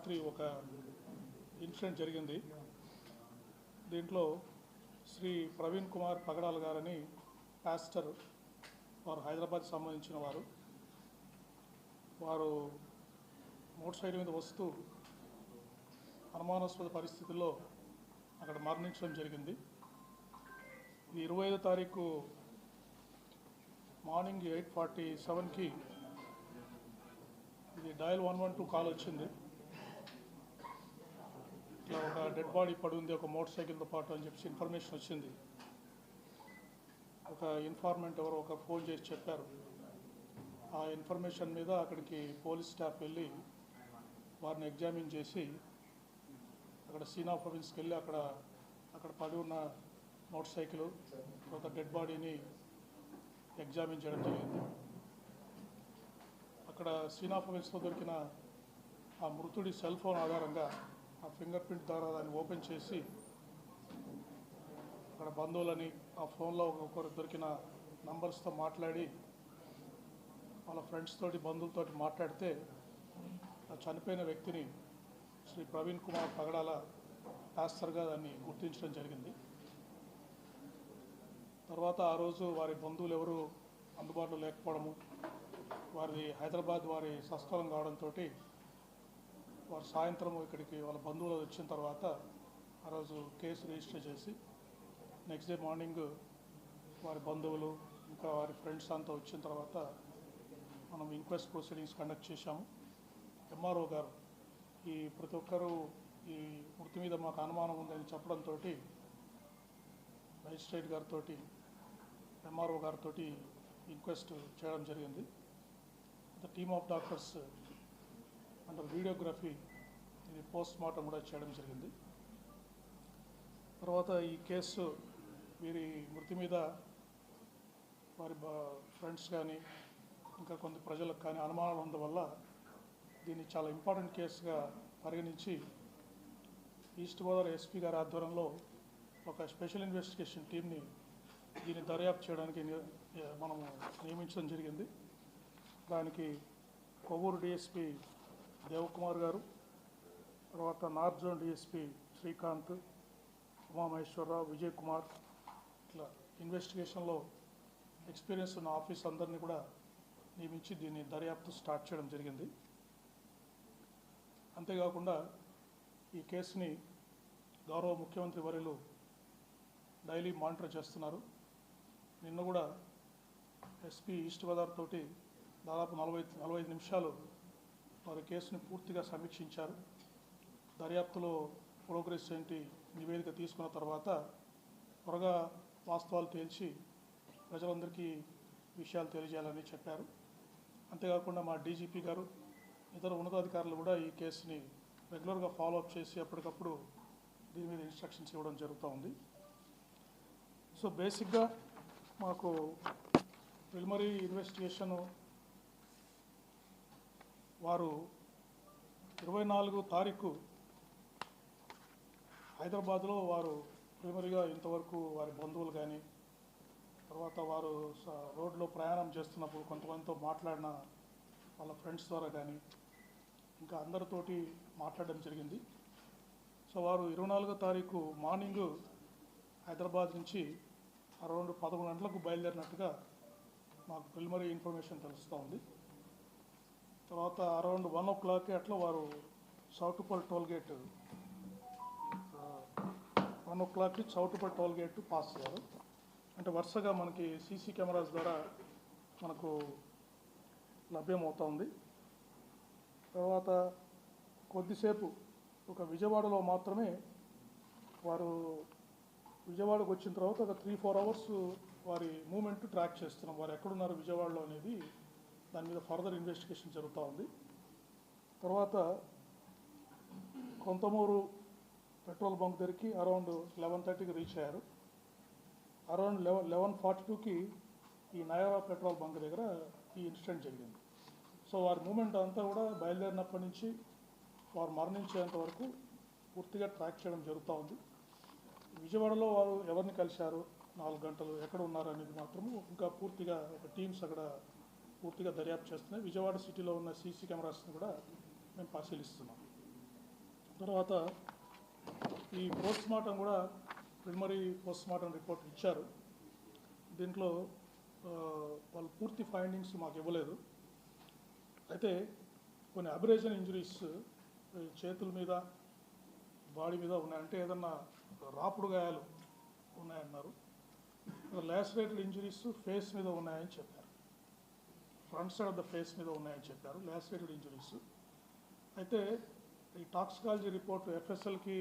రాత్రి ఒక ఇన్సిడెంట్ జరిగింది. దీంట్లో శ్రీ ప్రవీణ్ కుమార్ పగడాల్ గారని పాస్టర్ వారు హైదరాబాద్ సంబంధించిన వారు. వారు మోటార్ సైకిల్ మీద వస్తూ అనుమానాస్పద పరిస్థితుల్లో అక్కడ మరణించడం జరిగింది. ఇది ఇరవై ఐదో తారీఖు మార్నింగ్ ఎయిట్ ఫార్టీ సెవెన్కి ఇది dial one one two call వచ్చింది. ఇట్లా ఒక డెడ్ బాడీ పడి ఉంది ఒక మోటార్ సైకిల్తో పాటు అని చెప్పి ఇన్ఫర్మేషన్ వచ్చింది. ఒక ఇన్ఫార్మెంట్ ఎవరు ఒక ఫోన్ చేసి చెప్పారు. ఆ ఇన్ఫర్మేషన్ మీద అక్కడికి పోలీస్ స్టాఫ్ వెళ్ళి వారిని ఎగ్జామిన్ చేసి అక్కడ సీనా ప్రొవిన్స్కి వెళ్ళి అక్కడ అక్కడ పడి ఉన్న మోటార్ సైకిల్ తర్వాత డెడ్ బాడీని ఎగ్జామిన్ చేయడం జరిగింది. అక్కడ సీనా ప్రొవిన్స్లో దొరికిన ఆ మృతుడి సెల్ ఫోన్ ఆధారంగా ఆ ఫింగర్ ప్రింట్ ద్వారా దాన్ని ఓపెన్ చేసి అక్కడ బంధువులని ఆ ఫోన్లో ఒకరు దొరికిన నంబర్స్తో మాట్లాడి వాళ్ళ ఫ్రెండ్స్ తోటి బంధువులతోటి మాట్లాడితే ఆ చనిపోయిన వ్యక్తిని శ్రీ ప్రవీణ్ కుమార్ పగడాల పాస్టర్గా దాన్ని గుర్తించడం జరిగింది. తర్వాత ఆ రోజు వారి బంధువులు ఎవరు అందుబాటులో లేకపోవడము వారి హైదరాబాద్ వారి స్వస్థలం కావడంతో వారు సాయంత్రం ఇక్కడికి వాళ్ళ బంధువులు వచ్చిన తర్వాత ఆ రోజు కేసు రిజిస్టర్ చేసి నెక్స్ట్ డే మార్నింగ్ వారి బంధువులు ఇంకా వారి ఫ్రెండ్స్ అంతా వచ్చిన తర్వాత మనం ఇంక్వెస్ట్ ప్రొసీడింగ్స్ కండక్ట్ చేశాము. ఎంఆర్ఓ గారు ఈ ప్రతి ఒక్కరూ ఈ మృతి మీద మాకు అనుమానం ఉందని చెప్పడంతో మేజిస్ట్రేట్ గారితో ఎంఆర్ఓ గారితో ఇంక్వెస్ట్ చేయడం జరిగింది. ద టీమ్ ఆఫ్ డాక్టర్స్ అంటే వీడియోగ్రఫీ ఇది పోస్ట్ మార్టం కూడా చేయడం జరిగింది. తర్వాత ఈ కేసు వీరి మృతి మీద వారి ఫ్రెండ్స్ కానీ ఇంకా కొంత ప్రజలకు కానీ అనుమానాలు ఉండడం వల్ల దీన్ని చాలా ఇంపార్టెంట్ కేసుగా పరిగణించి ఈస్ట్ గోదావరి ఎస్పీ గారి ఆధ్వర్యంలో ఒక స్పెషల్ ఇన్వెస్టిగేషన్ టీంని దీన్ని దర్యాప్తు చేయడానికి ని- మనము నియమించడం జరిగింది. దానికి కొవ్వూరు డిఎస్పీ దేవకుమార్ గారు తర్వాత north zone DSP Srikanth Umamaheswara Rao Vijay Kumar ఇట్లా ఇన్వెస్టిగేషన్లో ఎక్స్పీరియన్స్ ఉన్న ఆఫీస్ అందరినీ కూడా నియమించి దీన్ని దర్యాప్తు స్టార్ట్ చేయడం జరిగింది. అంతేకాకుండా ఈ కేసుని గౌరవ ముఖ్యమంత్రి వర్యులు డైలీ మానిటర్ చేస్తున్నారు. నిన్న కూడా ఎస్పీ ఈస్ట్ గోదావరి తోటి దాదాపు నలభై నలభై ఐదు నిమిషాలు వారి కేసుని పూర్తిగా సమీక్షించారు. దర్యాప్తులో ప్రోగ్రెస్ ఏంటి నివేదిక తీసుకున్న తర్వాత త్వరగా వాస్తవాలు తేల్చి ప్రజలందరికీ విషయాలు తెలియజేయాలని చెప్పారు. అంతేకాకుండా మా డీజీపీ గారు ఇతర ఉన్నతాధికారులు కూడా ఈ కేసుని రెగ్యులర్గా ఫాలో అప్ చేసి అప్పటికప్పుడు దీని మీద ఇన్స్ట్రక్షన్స్ ఇవ్వడం జరుగుతూ ఉంది. సో బేసిక్గా మాకు ప్రిలిమరీ ఇన్వెస్టిగేషన్ వారు ఇరవై నాలుగు తారీఖు హైదరాబాద్లో వారు ప్రైమరీగా ఇంతవరకు వారి బంధువులు కానీ తర్వాత వారు స- రోడ్లో ప్రయాణం చేస్తున్నప్పుడు కొంతమందితో మాట్లాడిన వాళ్ళ ఫ్రెండ్స్ ద్వారా కానీ ఇంకా అందరితోటి మాట్లాడడం జరిగింది. సో వారు ఇరవై నాలుగో తారీఖు మార్నింగ్ హైదరాబాద్ నుంచి అరౌండ్ పదకొండు గంటలకు బయలుదేరినట్టుగా మాకు ప్రిలిమరీ ఇన్ఫర్మేషన్ తెలుస్తూ ఉంది తర్వాత అరౌండ్ వన్ ఓ క్లాక్ అట్లా వారు సౌటుపల్ టోల్ గేట్ వన్ ఓ క్లాక్కి చౌటుపల్ టోల్ గేట్ పాస్ అయ్యారు. అంటే వరుసగా మనకి సీసీ కెమెరాస్ ద్వారా మనకు లభ్యమవుతుంది. తర్వాత కొద్దిసేపు ఒక విజయవాడలో మాత్రమే వారు విజయవాడకు వచ్చిన తర్వాత ఒక త్రీ ఫోర్ అవర్స్ వారి మూమెంట్ ట్రాక్ చేస్తున్నాం. వారు ఎక్కడున్నారు విజయవాడలో అనేది దాని మీద ఫర్దర్ ఇన్వెస్టిగేషన్ జరుగుతూ ఉంది. తర్వాత కొంతమూరు పెట్రోల్ బంక్ దగ్గరికి అరౌండ్ లెవెన్ థర్టీకి రీచ్ అయ్యారు. అరౌండ్ లెవెన్ లెవెన్ ఫార్టీ టూకి ఈ నయారా పెట్రోల్ బంక్ దగ్గర ఈ ఇన్సిడెంట్ జరిగింది. సో వారి మూమెంట్ అంతా కూడా బయలుదేరినప్పటి నుంచి వారు మరణించేంత వరకు పూర్తిగా ట్రాక్ చేయడం జరుగుతూ ఉంది. విజయవాడలో వారు ఎవరిని కలిశారు? నాలుగు గంటలు ఎక్కడ ఉన్నారు అనేది మాత్రము ఇంకా పూర్తిగా ఒక టీమ్స్ అక్కడ పూర్తిగా దర్యాప్తు చేస్తున్నాయి. విజయవాడ సిటీలో ఉన్న సీసీ కెమెరాస్ని కూడా మేము పరిశీలిస్తున్నాం. తర్వాత ఈ పోస్ట్మార్టం కూడా ప్రిమరీ పోస్ట్మార్టం రిపోర్ట్ ఇచ్చారు. దీంట్లో వాళ్ళు పూర్తి ఫైండింగ్స్ మాకు ఇవ్వలేదు. అయితే కొన్ని అబరేషన్ ఇంజరీస్ చేతుల మీద బాడీ మీద ఉన్నాయంటే ఏదన్నా రాపుడు గాయాలు ఉన్నాయన్నారు. లాసరేటెడ్ ఇంజరీస్ ఫేస్ మీద ఉన్నాయని చెప్పారు. Front side of the face మీద ఉన్నాయని చెప్పారు లాసిరేటెడ్ ఇంజరీస్. అయితే ఈ టాక్సికాలజీ రిపోర్ట్ ఎఫ్ఎస్ఎల్కి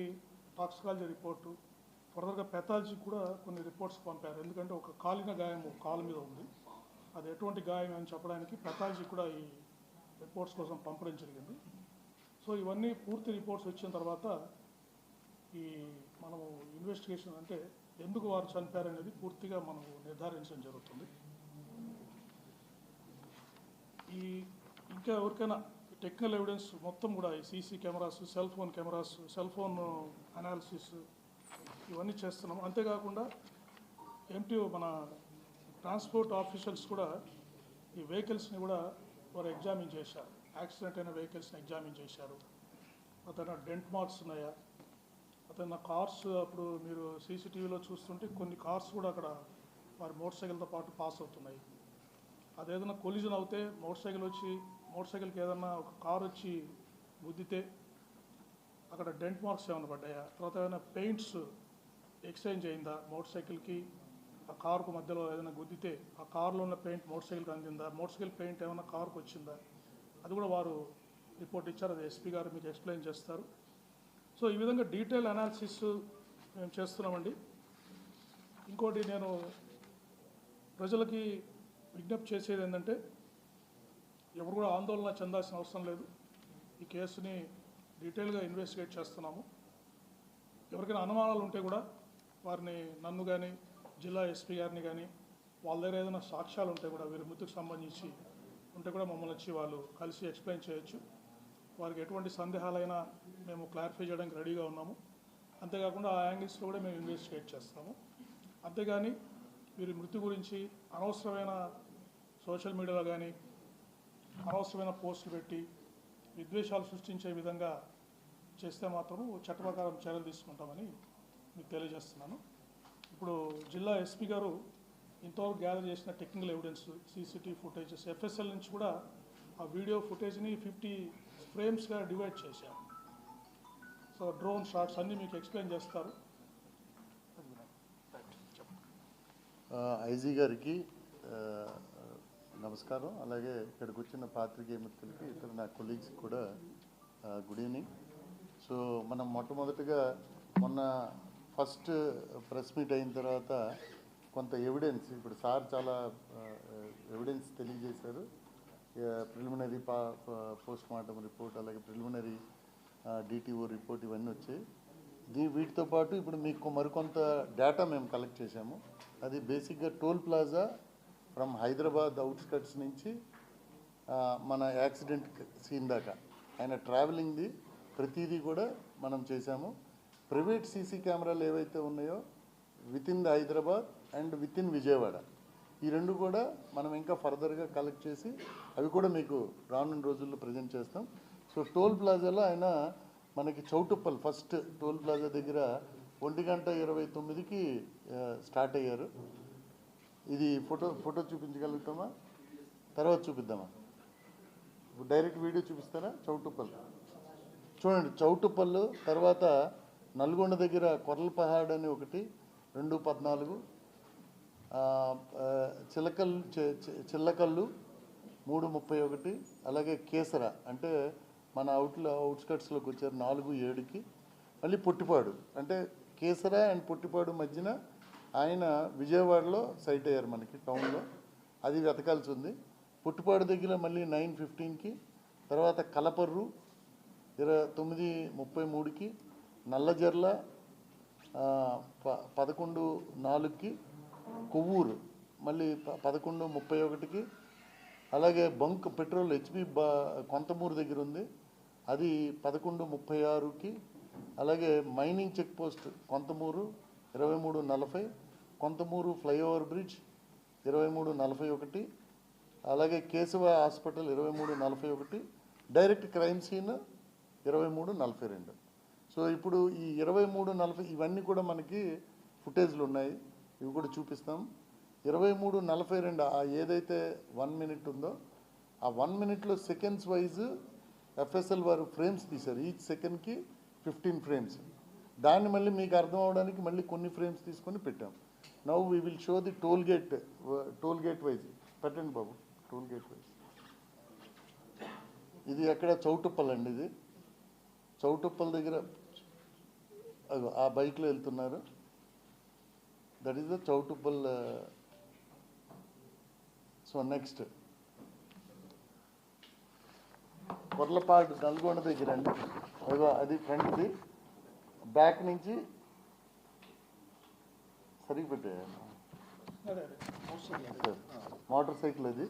టాక్సికాలజీ రిపోర్టు ఫర్దర్గా పెథాలజీ కూడా కొన్ని రిపోర్ట్స్ పంపారు. ఎందుకంటే ఒక కాలిన గాయం ఒక కాలు మీద ఉంది. అది ఎటువంటి గాయం అని చెప్పడానికి పెథాలజీ కూడా ఈ రిపోర్ట్స్ కోసం పంపడం జరిగింది. సో ఇవన్నీ పూర్తి రిపోర్ట్స్ వచ్చిన తర్వాత ఈ మనము ఇన్వెస్టిగేషన్ అంటే ఎందుకు వారు చనిపోయారనేది పూర్తిగా మనము నిర్ధారించడం జరుగుతుంది. ఈ ఇంకా ఎవరికైనా టెక్నికల్ ఎవిడెన్స్ మొత్తం కూడా ఈ CC cameras cell phone cameras cell phone analysis ఇవన్నీ చేస్తున్నాం. అంతేకాకుండా ఎంటీఓ మన ట్రాన్స్పోర్ట్ ఆఫీషియల్స్ కూడా ఈ వెహికల్స్ని కూడా వారు ఎగ్జామిన్ చేశారు. యాక్సిడెంట్ అయిన వెహికల్స్ని ఎగ్జామిన్ చేశారు. అతను డెంట్ మార్క్స్ ఉన్నాయా? అతను కార్స్ అప్పుడు మీరు సీసీటీవీలో చూస్తుంటే కొన్ని కార్స్ కూడా అక్కడ వారి మోటార్ సైకిల్తో పాటు పాస్ అవుతున్నాయి. అదేదైనా కొలిజన్ అవుతే మోటార్ సైకిల్ వచ్చి మోటార్ సైకిల్కి ఏదైనా ఒక కార్ వచ్చి గుద్దితే అక్కడ డెంట్ మార్క్స్ ఏమైనా పడ్డాయా? తర్వాత ఏమైనా పెయింట్స్ ఎక్స్చేంజ్ అయిందా మోటార్ సైకిల్కి ఆ కారుకు మధ్యలో ఏదైనా గుద్దితే ఆ కారులో ఉన్న పెయింట్ మోటార్ సైకిల్కి అందిందా? మోటార్ సైకిల్ పెయింట్ ఏమైనా కారుకు వచ్చిందా? అది కూడా వారు రిపోర్ట్ ఇచ్చారు. అది ఎస్పీ గారు మీకు ఎక్స్ప్లెయిన్ చేస్తారు. సో ఈ విధంగా డీటెయిల్ అనాలిసిస్ మేము చేస్తున్నామండి. ఇంకోటి నేను ప్రజలకి విజ్ఞప్తి చేసేది ఏంటంటే ఎవరు కూడా ఆందోళన చెందాల్సిన అవసరం లేదు. ఈ కేసుని డీటెయిల్గా ఇన్వెస్టిగేట్ చేస్తున్నాము. ఎవరికైనా అనుమానాలు ఉంటే కూడా వారిని నన్ను కానీ జిల్లా ఎస్పీ గారిని కానీ వాళ్ళ దగ్గర ఏదైనా సాక్ష్యాలు ఉంటే కూడా వీరి మృతికి సంబంధించి ఉంటే కూడా మమ్మల్ని వచ్చి వాళ్ళు కలిసి ఎక్స్ప్లెయిన్ చేయొచ్చు. వారికి ఎటువంటి సందేహాలైనా మేము క్లారిఫై చేయడానికి రెడీగా ఉన్నాము. అంతేకాకుండా ఆ యాంగిల్స్లో కూడా మేము ఇన్వెస్టిగేట్ చేస్తాము. అంతేగాని వీరి మృతి గురించి అనవసరమైన సోషల్ మీడియాలో కానీ అనవసరమైన పోస్టులు పెట్టి విద్వేషాలు సృష్టించే విధంగా చేస్తే మాత్రము చట్ట ప్రకారం చర్యలు తీసుకుంటామని మీకు తెలియజేస్తున్నాను. ఇప్పుడు జిల్లా ఎస్పీ గారు ఇంతవరకు గ్యాదర్ చేసిన technical evidence CCTV footages FSL నుంచి కూడా ఆ వీడియో ఫుటేజ్ని ఫిఫ్టీ ఫ్రేమ్స్గా డివైడ్ చేశాం సో డ్రోన్ షాట్స్ అన్నీ మీకు ఎక్స్ప్లెయిన్ చేస్తారు. ఐజీ గారికి నమస్కారం. అలాగే ఇక్కడికి వచ్చిన పాత్రికేయ మిత్రులకి ఇతర నా కొలీగ్స్ కూడా గుడ్ ఈవినింగ్ సో మనం మొట్టమొదటిగా మొన్న ఫస్ట్ ప్రెస్ మీట్ అయిన తర్వాత కొంత ఎవిడెన్స్ ఇప్పుడు సార్ చాలా ఎవిడెన్స్ తెలియజేశారు. ప్రిలిమినరీ పా పోస్ట్ మార్టం రిపోర్ట్ అలాగే ప్రిలిమినరీ డిటిఓ రిపోర్ట్ ఇవన్నీ వచ్చాయి. దీ వీటితో పాటు ఇప్పుడు మీకు మరికొంత డేటా మేము కలెక్ట్ చేశాము. అది బేసిక్గా toll plaza from Hyderabad outskirts నుంచి మన యాక్సిడెంట్ సీన్ దాకా. ఆయన ట్రావెలింగ్ది ప్రతిదీ కూడా మనం చేశాము. ప్రైవేట్ సీసీ కెమెరాలు ఏవైతే ఉన్నాయో within the Hyderabad and within Vijayawada. ఈ రెండు కూడా మనం ఇంకా ఫర్దర్గా కలెక్ట్ చేసి అవి కూడా మీకు రానున్న రోజుల్లో ప్రజెంట్ చేస్తాం. సో టోల్ ప్లాజాలో ఆయన మనకి చౌటుప్పల్ ఫస్ట్ టోల్ ప్లాజా దగ్గర ఒంటి గంట ఇరవై తొమ్మిదికి స్టార్ట్ అయ్యారు. ఇది ఫోటో ఫోటో చూపించగలుగుతామా? తర్వాత చూపిద్దామా? ఇప్పుడు డైరెక్ట్ వీడియో చూపిస్తారా? చౌటుప్పల్. చూడండి చౌటుప్పల్ తర్వాత నల్గొండ దగ్గర కొర్లపహాడ్ అని ఒకటి రెండు పద్నాలుగు చిలకల్లు చిల్లకల్లు మూడు ముప్పై ఒకటి అలాగే కేసర అంటే మన అవుట్లో అవుట్స్కట్స్లోకి వచ్చారు నాలుగు ఏడుకి మళ్ళీ పొట్టిపాడు అంటే కేసర అండ్ పొట్టిపాడు మధ్యన ఆయన విజయవాడలో సైట్ అయ్యారు మనకి టౌన్లో. అది వెతకాల్సి ఉంది పుట్టుపాడు దగ్గర మళ్ళీ నైన్ ఫిఫ్టీన్కి తర్వాత కలపర్రు ఇరవై తొమ్మిది ముప్పై మూడుకి నల్లజర్ల ప పదకొండు నాలుగుకి కొవ్వూరు మళ్ళీ పదకొండు ముప్పై ఒకటికి అలాగే బంక్ పెట్రోల్ హెచ్పి బా కొంతమూరు దగ్గర ఉంది అది పదకొండు ముప్పై ఆరుకి అలాగే మైనింగ్ చెక్ పోస్ట్ కొంతమూరు ఇరవై మూడు నలభై కొంతమూరు ఫ్లైఓవర్ బ్రిడ్జ్ ఇరవై మూడు నలభై ఒకటి అలాగే కేశవ హాస్పిటల్ ఇరవై మూడు నలభై ఒకటి డైరెక్ట్ క్రైమ్ సీన్ ఇరవై మూడు నలభై రెండు. సో ఇప్పుడు ఈ ఇరవై మూడు నలభై ఇవన్నీ కూడా మనకి ఫుటేజ్లు ఉన్నాయి. ఇవి కూడా చూపిస్తాం. ఇరవై మూడు నలభై రెండు ఆ ఏదైతే వన్ మినిట్ ఉందో ఆ వన్ మినిట్లో సెకండ్స్ వైజ్ ఎఫ్ఎస్ఎల్ వారు ఫ్రేమ్స్ తీశారు. ఈచ్ సెకండ్కి ఫిఫ్టీన్ ఫ్రేమ్స్. దాన్ని మళ్ళీ మీకు అర్థం అవడానికి మళ్ళీ కొన్ని ఫ్రేమ్స్ తీసుకొని పెట్టాం. Now we will show the toll gate toll gate wise పెట్టండి బాబు టోల్ గేట్ వైజ్ ఇది ఎక్కడ? చౌటుప్పల్ అండి ఇది. చౌటుప్పల్ దగ్గర అగో ఆ బైక్లో వెళ్తున్నారు. That is the Choutuppal uh, so next Korlapadu Nalgonda దగ్గర అండి. అదిగో అది ఫ్రంట్ది బ్యాక్ నుంచి సరిగ్గా పెట్టాను అదే అదే. అవసరం లేదు. సార్. మోటార్ సైకిల్ అది.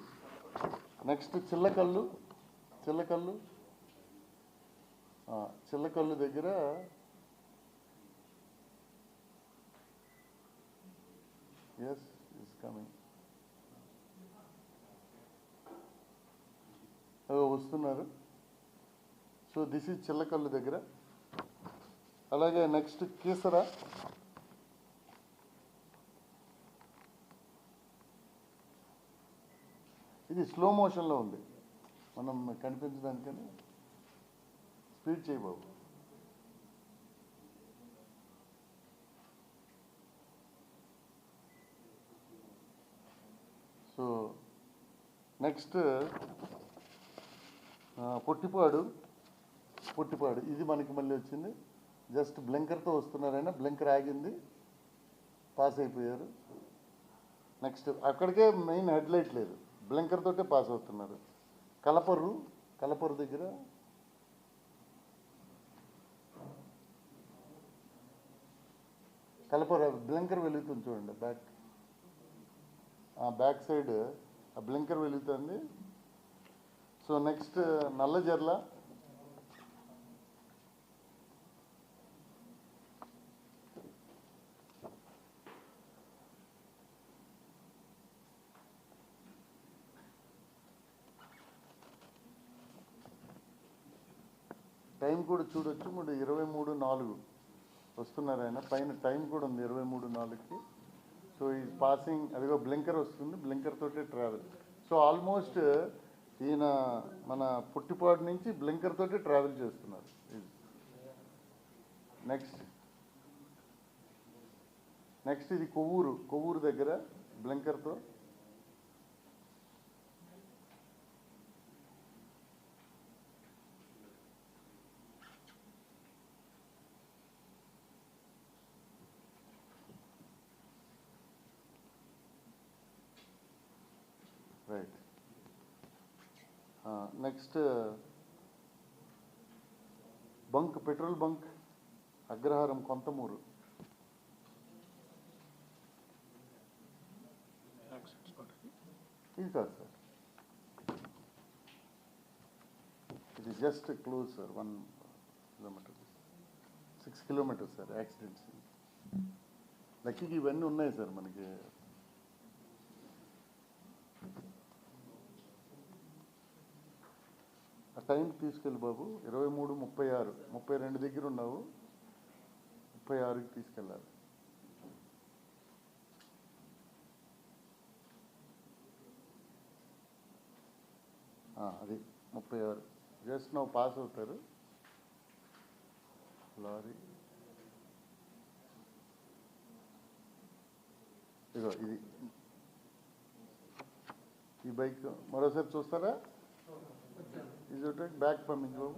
నెక్స్ట్ చిల్లకల్లు. చిల్లకల్లు. చిల్లకల్లు దగ్గర ఎస్ ఇస్ కమింగ్ వస్తున్నారు. సో దిస్ ఈజ్ చిల్లకల్లు దగ్గర. అలాగే నెక్స్ట్ కీసరా. ఇది స్లో మోషన్లో ఉంది. మనం కనిపించడానికని స్పీడ్ చేయబాబు సో నెక్స్ట్ పొట్టిపాడు పొట్టిపాడు. ఇది మనకి మళ్ళీ వచ్చింది. జస్ట్ బ్లింకర్తో వస్తున్నారైనా బ్లింకర్ ఆగింది పాస్ అయిపోయారు. నెక్స్ట్ అక్కడికే మెయిన్ హెడ్లైట్ లేదు. బ్లింకర్తోటే పాస్ అవుతున్నారు. కలపర్రు కలపర్రు దగ్గర. కలపర్రు బ్లింకర్ వెలుగుతుంది చూడండి బ్యాక్. బ్యాక్ సైడ్ ఆ బ్లింకర్ వెలుగుతుంది. సో నెక్స్ట్ నల్లజర్ల టైం కూడా చూడొచ్చు. మూడు ఇరవై మూడు నాలుగు వస్తున్నారు ఆయన. పైన టైం కూడా ఉంది ఇరవై మూడు నాలుగుకి. సో ఈ పాసింగ్ అదిగో బ్లింకర్ వస్తుంది. బ్లింకర్ తోటే ట్రావెల్. సో ఆల్మోస్ట్ ఈయన మన పుట్టిపాడు నుంచి బ్లింకర్ తోటే ట్రావెల్ చేస్తున్నారు. నెక్స్ట్. నెక్స్ట్ ఇది కొవ్వూరు. కొవ్వూరు దగ్గర బ్లింకర్తో. Right next bunk petrol bunk Agraharam Konthamuru ఇది కాదు సార్ ఇది just close sir one kilometer six kilometers sir accidents లక్కీకి ఇవన్నీ ఉన్నాయి సార్ మనకి. టైంకి తీసుకెళ్ళి బాబు. ఇరవై మూడు ముప్పై ఆరు ముప్పై రెండు దగ్గర ఉన్నావు ముప్పై ఆరుకి తీసుకెళ్ళాలి అది ముప్పై ఆరు జస్ట్ నువ్వు పాస్ అవుతారు. లారీ. ఇదిగో ఇది. ఈ బైక్ మరోసారి చూస్తారా? ఇది ఒకటి బ్యాక్ ఫార్మింగ్ బాబు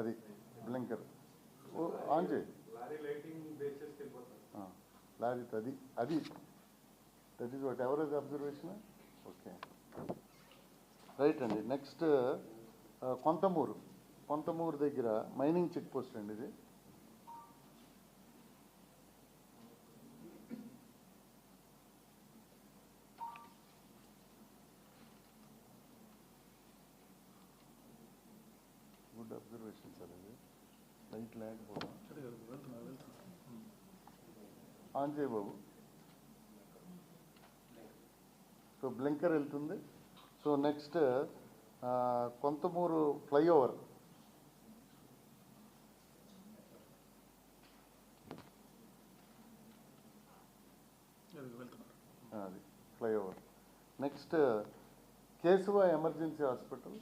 అది బ్లింకర్. ఓ ఆన్ చేయి లారీ లారీ అది అది. That is what average observation okay right అండి. నెక్స్ట్ కొంతమూరు. కొంతమూరు దగ్గర మైనింగ్ చెక్ పోస్ట్ అండి ఇది గుడ్ అబ్జర్వేషన్ సార్ అది లైట్ లేకపోవడం ఆన్ చేయి బాబు. సో బ్లింకర్ వెళ్తుంది. So next Konthamuru flyover. అది flyover. Next Keshava emergency hospital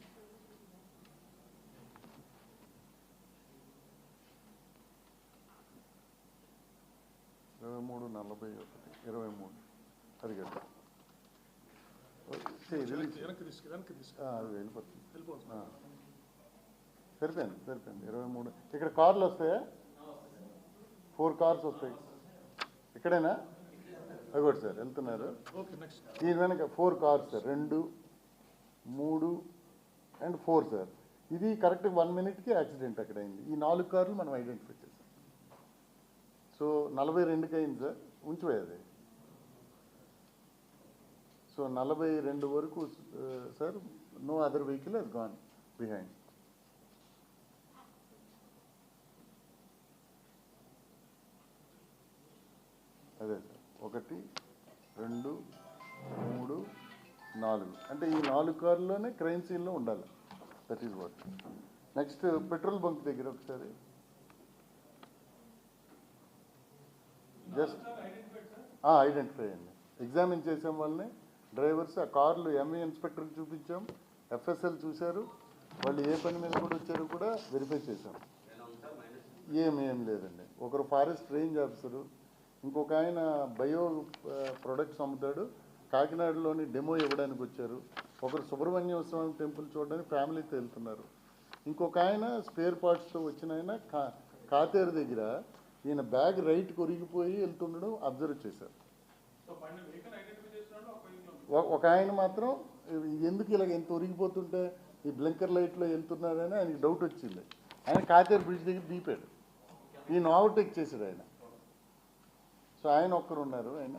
ఇరవై మూడు నలభై ఒకటి ఇరవై మూడు. అది కదా అది వెళ్ళిపోతుంది. సరిపోయింది సరిపోయింది. ఇరవై మూడు. ఇక్కడ కార్లు వస్తాయా? ఫోర్ కార్స్ వస్తాయి. ఇక్కడేనా? అగోటి సార్ వెళ్తున్నారు. దీని వెనక ఫోర్ కార్స్ సార్. రెండు మూడు అండ్ ఫోర్ సార్. ఇది కరెక్ట్ వన్ మినిట్కి యాక్సిడెంట్ అక్కడ అయింది. ఈ నాలుగు కార్లు మనం ఐడెంటిఫై సో నలభై రెండుకి అయింది సార్. ఉంచిపోయేది సో నలభై రెండు వరకు sir no other vehicle he's gone behind అదే సార్. ఒకటి రెండు మూడు నాలుగు. అంటే ఈ నాలుగు కార్లోనే క్రైమ్ సీన్లో ఉండాలి. That is what next petrol bunk దగ్గర ఒకసారి. జస్ట్ ఐడెంటిఫై అయ్యింది ఎగ్జామిన్ చేసాం వాళ్ళని. డ్రైవర్స్ ఆ కార్లు ఎంఏ ఇన్స్పెక్టర్కి చూపించాం. ఎఫ్ఎస్ఎల్ చూశారు. వాళ్ళు ఏ పని మీద కూడా వచ్చారో కూడా వెరిఫై చేశాం. ఏం ఏం లేదండి. ఒకరు ఫారెస్ట్ రేంజ్ ఆఫీసరు ఇంకొక ఆయన బయో ప్రొడక్ట్స్ అమ్ముతాడు. కాకినాడలోని డెమో ఇవ్వడానికి వచ్చారు. ఒకరు సుబ్రహ్మణ్య స్వామి టెంపుల్ చూడడానికి ఫ్యామిలీతో వెళ్తున్నారు. ఇంకొక ఆయన స్పేర్ పార్ట్స్తో వచ్చిన ఆయన కా కాతేరు దగ్గర ఈయన బ్యాగ్ రైట్ కొరిగిపోయి వెళ్తుండడం అబ్జర్వ్ చేశారు. ఒక ఆయన మాత్రం ఎందుకు ఇలాగ ఎంత ఒరిగిపోతుంటే ఈ బ్లింకర్ లైట్లో వెళ్తున్నాడని ఆయనకి డౌట్ వచ్చింది. ఆయన కాతేరు బ్రిడ్జ్ దగ్గర దీపాడు ఈయన ఓవర్టేక్ చేశాడు ఆయన. సో ఆయన ఒక్కరు ఉన్నారు ఆయన.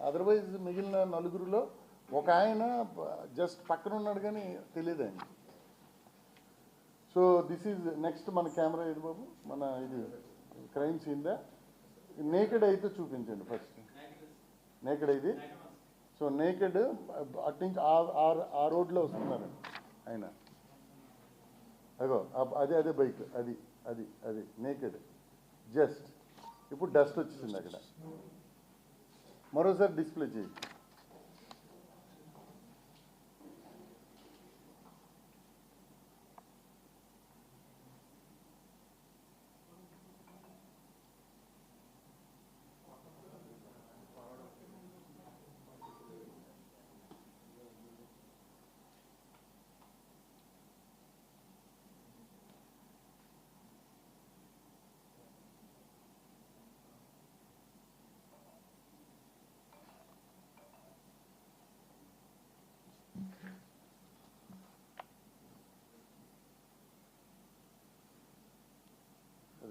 అదర్వైజ్ మిగిలిన నలుగురిలో ఒక ఆయన జస్ట్ పక్కన ఉన్నాడు కానీ తెలియదు ఆయన సో దిస్ ఈజ్ నెక్స్ట్ మన కెమెరా ఇది బాబు? మన ఇది. క్రైమ్ సీన్దా నేకెడ్ అయితే చూపించండి ఫస్ట్ నేకెడ్ అయితే సో నేకెడ్ అటు నుంచి ఆ- రోడ్లో వస్తున్నారు ఆయన. అగో అదే అదే బైక్ అది అది అది నేకెడ్ జస్ట్ ఇప్పుడు డస్ట్ వచ్చేసింది అక్కడ. మరోసారి డిస్ప్లే చేయండి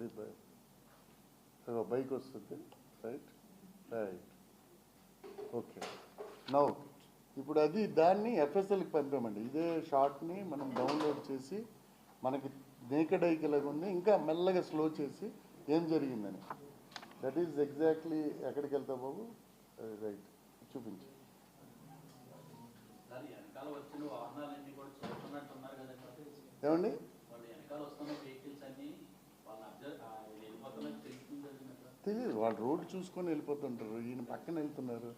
అది బైక్ వస్తుంది. రైట్? రైట్. ఓకే. నౌ ఇప్పుడు అది దాన్ని ఎఫ్ఎస్ఎల్కి పంపామండి ఇదే షార్ట్ని మనం డౌన్లోడ్ చేసి మనకి నేకెడ్ ఐకిలాగా ఉంది. ఇంకా మెల్లగా స్లో చేసి ఏం జరిగిందని. దట్ ఈజ్ ఎగ్జాక్ట్లీ ఎక్కడికి వెళ్తావు బాబు? రైట్. చూపించు. సార్ వెనకాల వచ్చిన వాహనాలన్నీ కూడా చూస్తున్నట్టున్నారు కదా సార్ ఏమండి వాళ్ళు వెనకాల వస్తున్న వెహికల్స్ అన్ని వాళ్ళని అబ్జర్వ్ వెళ్ళిపోతున్నట్టు తెలుస్తుంది కదా సార్ తెలియదు వాళ్ళు రోడ్డు చూసుకొని వెళ్ళిపోతుంటారు. ఈయన పక్కన వెళ్తున్నారు.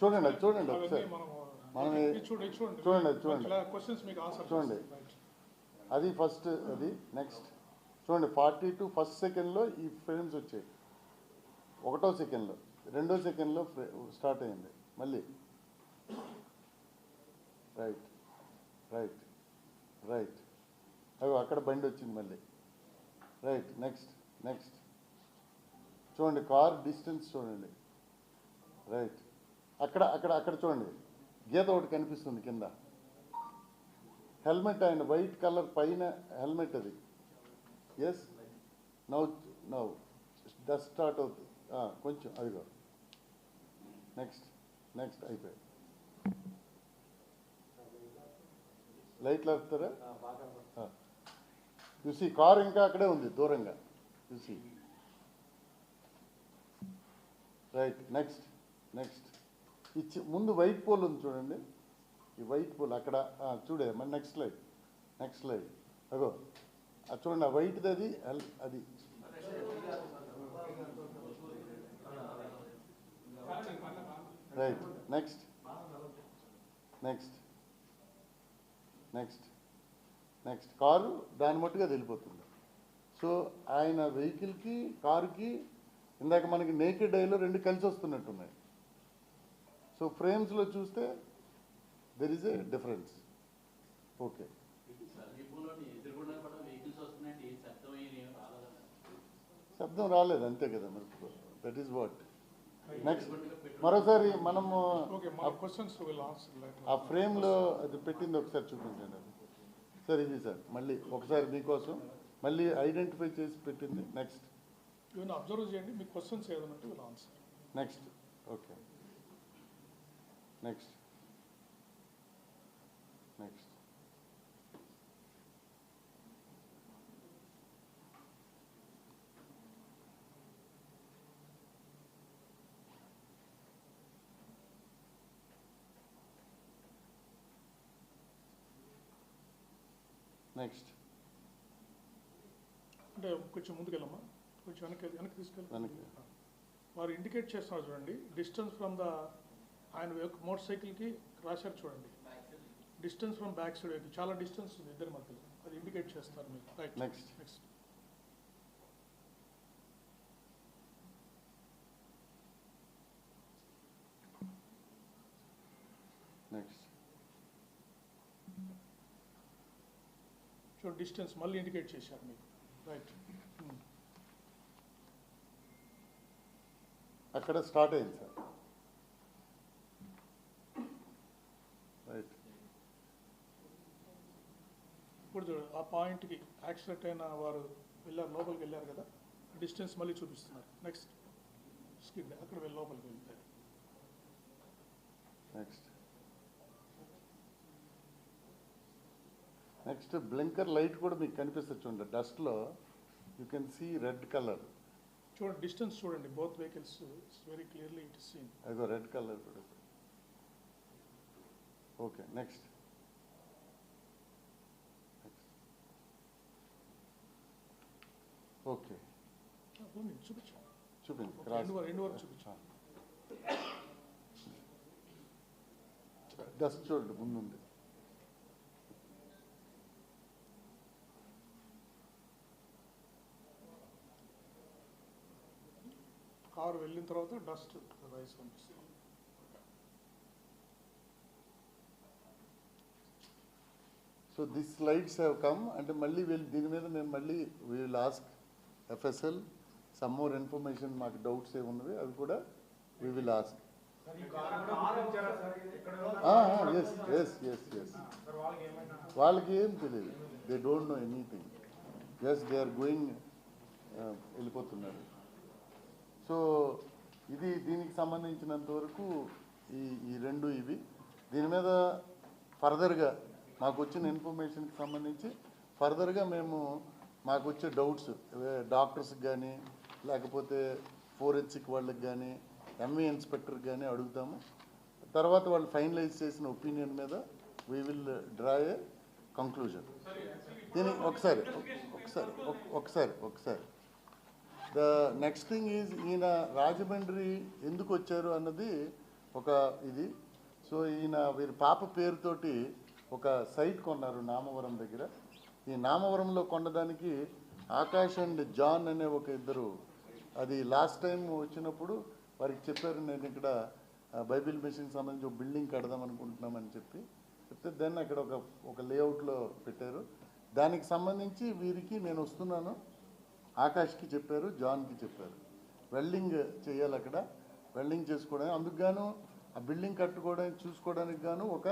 చూడండి అది చూడండి ఒకసారి. మనం చూడండి ఇది చూడండి. చూడండి, అది చూడండి. చూడండి. అది ఫస్ట్ అది నెక్స్ట్ చూడండి ఫార్టీ టు ఫస్ట్ సెకండ్లో ఈ ఫ్రేమ్స్ వచ్చాయి. ఒకటో సెకండ్లో రెండో సెకండ్లో స్టార్ట్ అయింది. మళ్ళీ. రైట్ రైట్ రైట్ అవి అక్కడ బండి వచ్చింది మళ్ళీ. రైట్ నెక్స్ట్ నెక్స్ట్ చూడండి కార్ డిస్టెన్స్ చూడండి. రైట్. అక్కడ అక్కడ అక్కడ చూడండి. గీత ఒకటి కనిపిస్తుంది కింద. హెల్మెట్ ఆయన వైట్ కలర్ పైన హెల్మెట్ అది. Yes now now dust start అవుతుంది. కొంచెం అదిగో. నెక్స్ట్ నెక్స్ట్ అయిపోయి లైట్లు ఆపుతారా. చూసి కారు ఇంకా అక్కడే ఉంది దూరంగా. చూసి రైట్ నెక్స్ట్ నెక్స్ట్ ఇచ్చి ముందు వైట్ పోల్ ఉంది చూడండి. ఈ వైట్ పోల్ అక్కడ చూడే మరి నెక్స్ట్ లైట్ నెక్స్ట్ లైట్ అగో అది చూడండి ఆ వైట్ది అది అది. Right next next next next car దాని మట్టుగా వెళ్ళిపోతుంది. సో ఆయన వెహికల్కి కారుకి ఇందాక మనకి నేకెడ్ ఐలో రెండు కలిసి వస్తున్నట్టున్నాయి. సో ఫ్రేమ్స్లో చూస్తే there is a difference okay శబ్దం రాలేదు అంతే కదా మరి. దట్ ఈస్ వాట్ నెక్స్ట్ మరోసారి మనము ఆ ఫ్రేమ్లో అది పెట్టింది ఒకసారి చూపించండి అది. సార్ ఇది సార్. మళ్ళీ ఒకసారి మీకోసం. మళ్ళీ ఐడెంటిఫై చేసి పెట్టింది. నెక్స్ట్ ఇవన్నీ అబ్జర్వ్ చేయండి మీ క్వశ్చన్స్ ఏదైనా ఉంటే will answer next okay next next next అంటే కొంచెం ముందుకెళ్ళమ్మా. కొంచెం వెనక్కి వెనక్కి తీసుకెళ్ళి. వారు ఇండికేట్ చేస్తున్నారు చూడండి డిస్టెన్స్ ఫ్రమ్ ద ఆయన మోటార్ సైకిల్కి రాశారు చూడండి. Distance from back side vehicle చాలా డిస్టెన్స్ ఉంది ఇద్దరి మధ్యలో. అది ఇండికేట్ చేస్తారు మీకు రైట్ Next. నెక్స్ట్ నెక్స్ట్ చూడండి డిస్టెన్స్ మళ్ళీ ఇండికేట్ చేశారు మీకు. రైట్ అక్కడ స్టార్ట్ అయింది సార్. రైట్ ఇప్పుడు చూడండి ఆ పాయింట్కి యాక్సిడెంట్ అయిన వారు వెళ్ళారు లోపలికి వెళ్ళారు కదా డిస్టెన్స్ మళ్ళీ చూపిస్తున్నారు. నెక్స్ట్ స్కిడ్ అక్కడ వెళ్ళి లోపలికి వెళ్తారు. నెక్స్ట్ నెక్స్ట్ బ్లింకర్ లైట్ కూడా మీకు కనిపిస్తుంది చూడండి డస్ట్లో you can see red colour చూడండి డిస్టెన్స్ చూడండి both vehicles very clearly it seen అదిగో రెడ్ కలర్ కూడా ఓకే నెక్స్ట్. ఓకే. చూపించాను చూపించు. రెండు రెండు వరకు చూపించాను డస్ట్ చూడండి ముందుంది. కారు వెళ్ళిన తర్వాత dust rise so this lights have come అంటే మళ్ళీ వీళ్ళు దీని మీద మేము మళ్ళీ will ask FSL some more information మాకు డౌట్స్ ఏమి ఉన్నవి అవి కూడా వి విల్ ఆస్క్ సార్ ఈ కార్ కూడా గుర్తించారా సార్ ఇక్కడ yes yes yes yes sir వాళ్ళకి ఏమైనా వాళ్ళకి ఏం తెలియదు. They don't know anything just they are going వెళ్ళిపోతున్నారు. సో ఇది దీనికి సంబంధించినంత వరకు ఈ ఈ రెండు ఇవి. దీని మీద ఫర్దర్గా మాకు వచ్చిన ఇన్ఫర్మేషన్కి సంబంధించి ఫర్దర్గా మేము మాకు వచ్చే డౌట్స్ డాక్టర్స్కి కానీ లేకపోతే ఫోరెన్సిక్ వాళ్ళకి కానీ ఎంఏ ఇన్స్పెక్టర్కి కానీ అడుగుతాము. తర్వాత వాళ్ళు ఫైనలైజ్ చేసిన ఒపీనియన్ మీద we will draw a conclusion దీని ఒకసారి ఒకసారి ఒక- ఒకసారి ఒకసారి. ద నెక్స్ట్ థింగ్ ఈజ్ ఈయన రాజమండ్రి ఎందుకు వచ్చారు అన్నది ఒక ఇది. సో ఈయన వీరి పాప పేరుతోటి ఒక సైట్ కొన్నారు నామవరం దగ్గర. ఈ నామవరంలో కొనడానికి ఆకాష్ అండ్ జాన్ అనే ఒక ఇద్దరు. అది లాస్ట్ టైం వచ్చినప్పుడు వారికి చెప్పారు నేను ఇక్కడ బైబిల్ మిషన్ సంబంధించి ఒక బిల్డింగ్ కడదాం అనుకుంటున్నామని చెప్పి. చెప్తే దెన్ అక్కడ ఒక ఒక లేఅవుట్లో పెట్టారు. దానికి సంబంధించి వీరికి నేను వస్తున్నాను. ఆకాష్కి చెప్పారు జాన్కి చెప్పారు. వెల్డింగ్ చేయాలి అక్కడ. వెల్డింగ్ చేసుకోవడానికి అందుకు గాను ఆ బిల్డింగ్ కట్టుకోవడానికి చూసుకోవడానికి గాను ఒక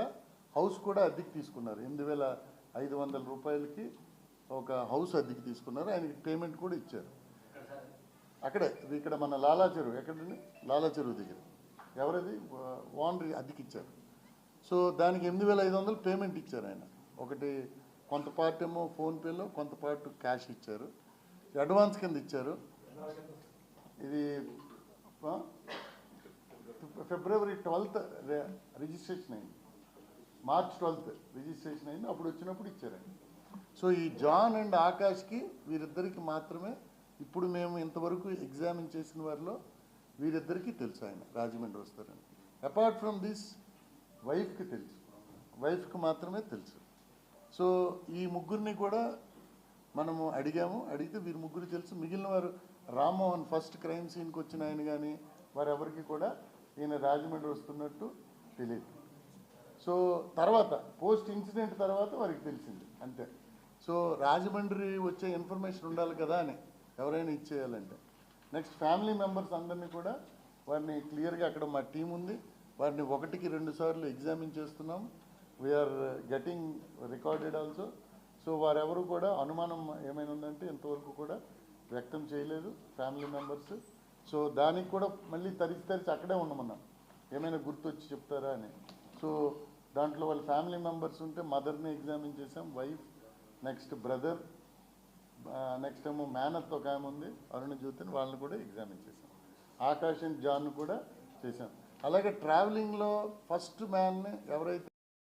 హౌస్ కూడా అద్దెకి తీసుకున్నారు. ఎనిమిది వేల ఐదు వందల రూపాయలకి ఒక హౌస్ అద్దెకి తీసుకున్నారు. ఆయనకి పేమెంట్ కూడా ఇచ్చారు. అక్కడే ఇక్కడ మన లాలా చెరువు ఎక్కడండి? లాలా చెరువు దగ్గర. ఎవరది? ఓనర్ అద్దెకి ఇచ్చారు. సో దానికి ఎనిమిది వేల ఐదు వందలు పేమెంట్ ఇచ్చారు ఆయన. ఒకటి కొంత పార్ట్ ఏమో ఫోన్పేలో కొంత పార్ట్ క్యాష్ ఇచ్చారు. అడ్వాన్స్ కింద ఇచ్చారు. ఇది ఫిబ్రవరి ట్వెల్త్ రిజిస్ట్రేషన్ అయింది. మార్చ్ ట్వెల్త్ రిజిస్ట్రేషన్ అయింది. అప్పుడు వచ్చినప్పుడు ఇచ్చారండి. సో ఈ జాన్ అండ్ ఆకాష్కి వీరిద్దరికి మాత్రమే ఇప్పుడు మేము ఇంతవరకు ఎగ్జామిన్ చేసిన వారిలో వీరిద్దరికీ తెలుసు ఆయన రాజమండ్రి వస్తారని. అపార్ట్ ఫ్రమ్ దిస్ వైఫ్కి తెలుసు. వైఫ్కి మాత్రమే తెలుసు. సో ఈ ముగ్గురిని కూడా మనము అడిగాము అడిగితే వీరు ముగ్గురు తెలుసు. మిగిలిన వారు రామ్మోహన్ ఫస్ట్ క్రైమ్ సీన్కి వచ్చిన ఆయన కానీ వారెవరికి కూడా ఈయన రాజమండ్రి వస్తున్నట్టు తెలియదు సో తర్వాత పోస్ట్ ఇన్సిడెంట్ తర్వాత వారికి తెలిసింది అంతే. సో రాజమండ్రి వచ్చే ఇన్ఫర్మేషన్ ఉండాలి కదా అని ఎవరైనా ఇచ్చేయాలంటే. నెక్స్ట్ ఫ్యామిలీ మెంబర్స్ అందరినీ కూడా వారిని క్లియర్గా అక్కడ మా టీం ఉంది. వారిని ఒకటికి రెండు సార్లు ఎగ్జామిన్ చేస్తున్నాం. We are getting recorded also so వారెవరు కూడా అనుమానం ఏమైనా ఉందంటే ఇంతవరకు కూడా వ్యక్తం చేయలేదు ఫ్యామిలీ మెంబర్స్. సో దానికి కూడా మళ్ళీ తరిచి తరిచి అక్కడే ఉండమన్నాం. ఏమైనా గుర్తొచ్చి చెప్తారా అని. సో దాంట్లో వాళ్ళ ఫ్యామిలీ మెంబర్స్ ఉంటే మదర్ని ఎగ్జామిన్ చేసాం వైఫ్ నెక్స్ట్ బ్రదర్ నెక్స్ట్ ఏమో మేనత్ ఒక ఆమె ఉంది అరుణ జ్యోతిని వాళ్ళని కూడా ఎగ్జామిన్ చేసాం ఆకాశం జాన్ కూడా చేసాం అలాగే ట్రావెలింగ్లో ఫస్ట్ మ్యాన్ని ఎవరైతే